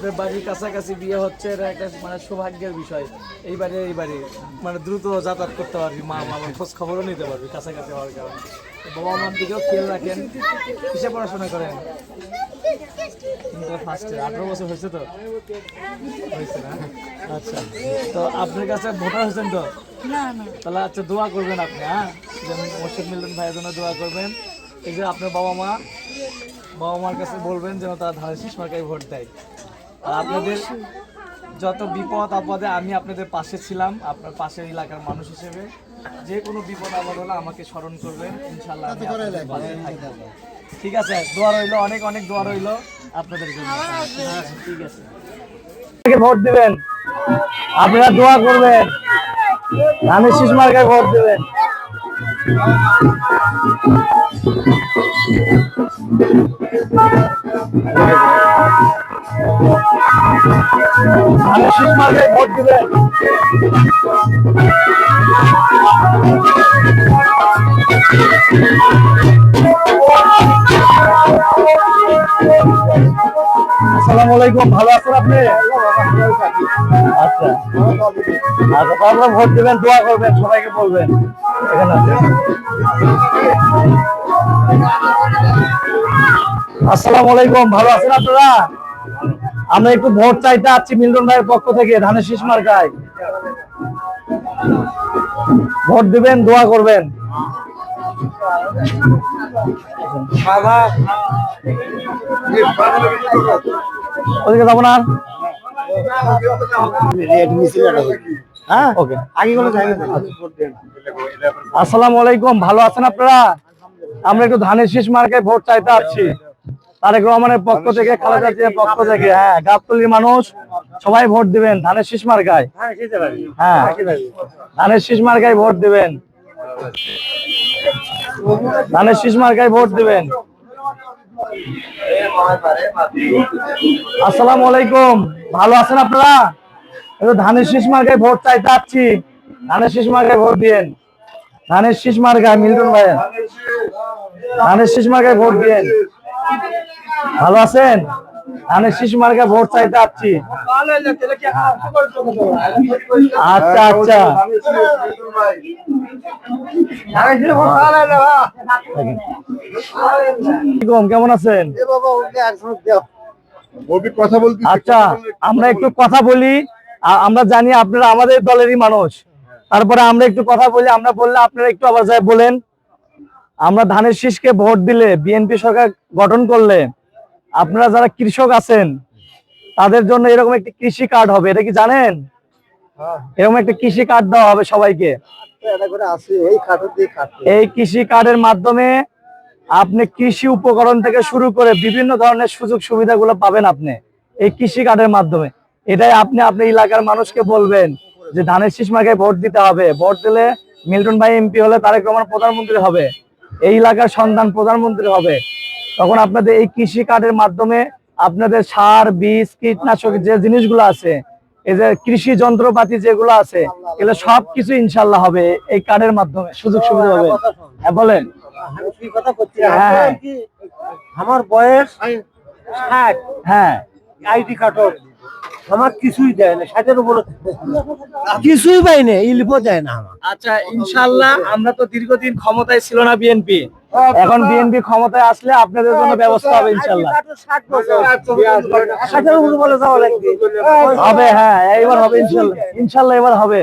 আপনার বাড়ির কাছাকাছি বিয়ে হচ্ছে এটা একটা মানে সৌভাগ্যের বিষয়। এই বাড়ি এই বাড়ি। মানে দ্রুত যাতায়াত করতে পারবি মা মামার খোঁজ খবরও নিতে পারবি কাছাকাছি হওয়ার কারণে। বাবা মার দিকেও খেয়াল রাখেন কিসে পড়াশোনা করেন? ফার্স্টে আঠারো বছর হয়েছে তো? হয়েছে না? আচ্ছা তো আপনার কাছে ভোটার হয়েছেন তো? তাহলে আচ্ছা দোয়া করবেন আপনি হ্যাঁ? যেমন মোর্শেদ মিল্টন ভাইয়ের জন্য দোয়া করবেন। এই যে আপনার বাবা মা বাবা মার কাছে বলবেন যেন তারা ধানের শীষ মার্কায় ভোট দেয়। আপনাদের যত বিপদ আপদে আমি আপনাদের পাশে ছিলাম আপনার পাশের এলাকার মানুষ হিসেবে যে কোনো বিপদ আপদ হলে আমাকে স্মরণ করবেন ইনশাল্লাহ আমি আপনাদের পাশে থাকব। ঠিক আছে দোয়া রইল অনেক অনেক দোয়া রইল আপনাদের জন্য। হ্যাঁ, ঠিক আছে। ভোট দিবেন। আপনারা দোয়া করবেন। ধানের শীষ মার্কায় ভোট দেবেন। ধানের মার্কায় ভোট আসসালামু আলাইকুম, ভালো আছেন আপনি? আচ্ছা। আচ্ছা ভোট দেবেন, দোয়া করবেন, সবাইকে বলবেন। এখানে আছে। আসসালামু আলাইকুম, ভালো আছেন আপনারা? আমরা একটু ভোট চাইতে আছি মিল্টন ভাইয়ের পক্ষ থেকে ধানের শীষ মার্কায়। ভোট দিবেন দোয়া করবেন। ওদিকে যাব না হ্যাঁ? ওকে। আসসালামু আলাইকুম ভালো আছেন আপনারা? আমরা একটু ধানের শীষ মার্কায় ভোট চাইতে আসছি। তারেক রহমানের পক্ষ থেকে খালেদা জিয়ার পক্ষ থেকে হ্যাঁ গাবতলির মানুষ সবাই ভোট দিবেন ধানের শীষ মার্কায়। হ্যাঁ ধানের শীষ মার্কায় ভোট দিবেন। ধানের শীষ মার্কায় ভোট দিবেন। আসসালামু আলাইকুম। ভালো আছেন আপনারা? ধানের শীষ মার্কায় ভোট চাইতে আসছি ধানের শীষ মার্কায় ভোট দিয়েন। ধানের শীষ মার্কায় মিল্টন ভাইয়ের। ধানের শীষ মার্কায় ভোট দিয়েন। ভালো আছেন? ধানের শীষ মার্কায় ভোট চাইতে আসছি আচ্ছা আচ্ছা। কেমন আছেন? আচ্ছা আমরা একটু কথা বলি। আমরা জানি আপনারা আমাদের দলেরই মানুষ। তারপরে আমরা একটু কথা বলি আমরা বললে আপনারা একটু আবার বলেন। আমরা ধানের শীষকে ভোট দিলে বিএনপি সরকার গঠন করলে আপনারা যারা কৃষক আছেন তাদের জন্য এরকম একটি কৃষি কার্ড হবে এটা কি জানেন? এরকম একটা কৃষি কার্ড দেওয়া হবে সবাইকে। এই কৃষি কার্ডের মাধ্যমে আপনি কৃষি উপকরণ থেকে শুরু করে বিভিন্ন ধরনের সুযোগ সুবিধাগুলো পাবেন আপনি এই কৃষি কার্ডের মাধ্যমে। এটাই আপনি আপনি এলাকার মানুষকে বলবেন যে ধানের শীষ মার্কায় ভোট দিতে হবে। ভোট দিলে মিল্টন ভাই এমপি হলে তারেক রহমান প্রধানমন্ত্রী হবে এই এলাকার সন্তান প্রধানমন্ত্রী হবে। তখন আপনাদের এই কৃষি কার্ডের মাধ্যমে আপনাদের সার বীজ কীটনাশক যে জিনিসগুলো আছে এই যে কৃষি যন্ত্রপাতি যেগুলো আছে এগুলো সবকিছু ইনশাল্লাহ হবে এই কার্ডের মাধ্যমে। সুযোগ সুবিধা হবে। হ্যাঁ বলেন। হ্যাঁ, হ্যাঁ। আমার বয়স ষাট। হ্যাঁ। আইডি কার্ড আমার কিছুই দেয় না ষাটের উপরে কিছুই পাই না ইলিপও দেয় না আমার। আচ্ছা ইনশাল্লাহ আমরা তো দীর্ঘদিন ক্ষমতায় ছিল না বিএনপি। এখন বিএনপি ক্ষমতায় আসলে আপনাদের জন্য ব্যবস্থা হবে ইনশাল্লাহ হবে হ্যাঁ এবার হবে ইনশাল্লাহ ইনশাল্লাহ এবার হবে।